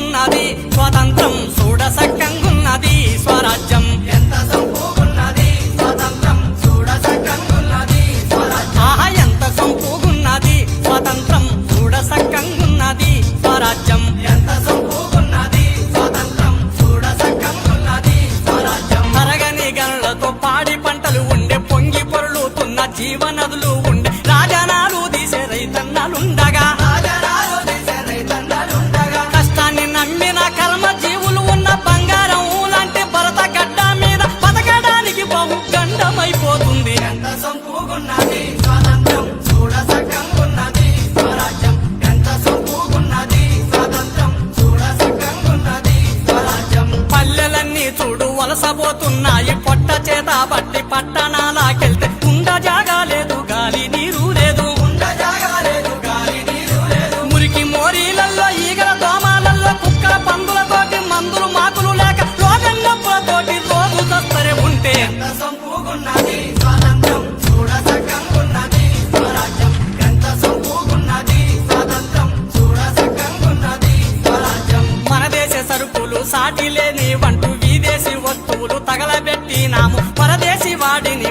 సంపూగున్నది. స్వతంత్రం చూడ సక్కంగున్నది స్వరాజ్యం ఎంత సంపూగున్నది? స్వతంత్రం చూడ సక్కంగున్నది ఆహా ఎంత సంపూగున్నది. స్వతంత్రం చూడ సక్కంగున్నది స్వరాజ్యం ఎంత సంపూగున్నది? స్వతంత్రం చూడ సక్కంగున్నది స్వరాజ్యం తరగని గనులతో పాడి పంటలు ఉండే పొంగి పొరలుతున్న జీవనదులు వలసపోతున్నాయి పొట్ట చేత పట్టి పట్టణాలకెళ్తే ఉండ జాగాలేదు గాలి నీరు లేదు. మురికి మోరీలల్లో ఈగల దోమాలల్లో కుక్కల పందులతోటి మందులు మాకులు లేక రోగన్నప్పులతోటి రోజు దస్తరే ఉంటే. సాటి లేని వంటూ పుట్టినాము. పరదేశి వాడిని